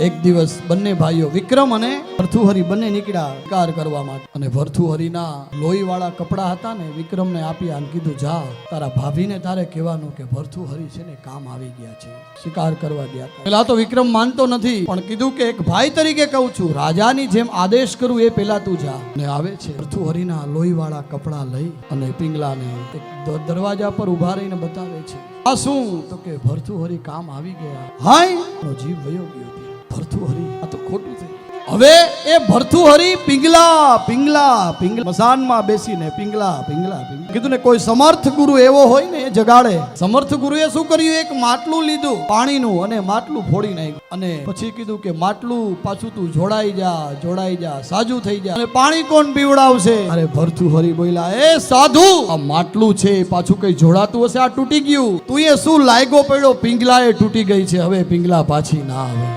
એક દિવસ બંને ભાઈઓ વિક્રમ અને ભરથુહરી બંને નીકળ્યા શિકાર કરવા માટે. અને ભરથુહરીના લોહીવાળા કપડા હતા ને, વિક્રમને આપ્યા અને કીધું, જા, તારા ભાભીને તારે કહેવાનું કે ભરથુહરી છે ને, કામ આવી ગયા છે. શિકાર કરવા ગયા પેલા તો વિક્રમ માનતો નથી, પણ કીધું કે એક ભાઈ તરીકે કહું છું, રાજાની જેમ આદેશ કરું એ પેલા તું જા. ને આવે છે, ભરથુહરીના લોહીવાળા કપડા લઈ અને પિંગલાને એક દરવાજા પર ઊભા રહીને બતાવે છે, આ શું? તો કે, ભરથુહરી કામ આવી ગયા. હાય! જીવ વયો ગયો. ભરથુહરી આ તો ખોટું છે. હવે એ ભરથુહરી પિંગલા પિંગલા પિંગલા. મસાનમાં બેસીને પિંગલા પિંગલા કીધું ને, કોઈ સમર્થ ગુરુ એવો હોય ને એ જગાડે. સમર્થ ગુરુએ શું કર્યું? એક માટલું લીધું, પાણીનું, અને માટલું ફોડી નાખ્યું. અને પછી કીધું કે, માટલું પાછું તું જોડાઈ જા જોડાઈ જા, સાજુ થઈ જા. અને પાણી કોણ પીવડાવશે? અરે ભરથુહરી બોલ્યા, એ સાધુ. આ માટલું છે પાછું કઈ જોડાતું હશે? આ તૂટી ગયું. તું એ શું લાયગો પડ્યો? પિંગલા એ તૂટી ગઈ છે. હવે પિંગલા પાછી ના આવે.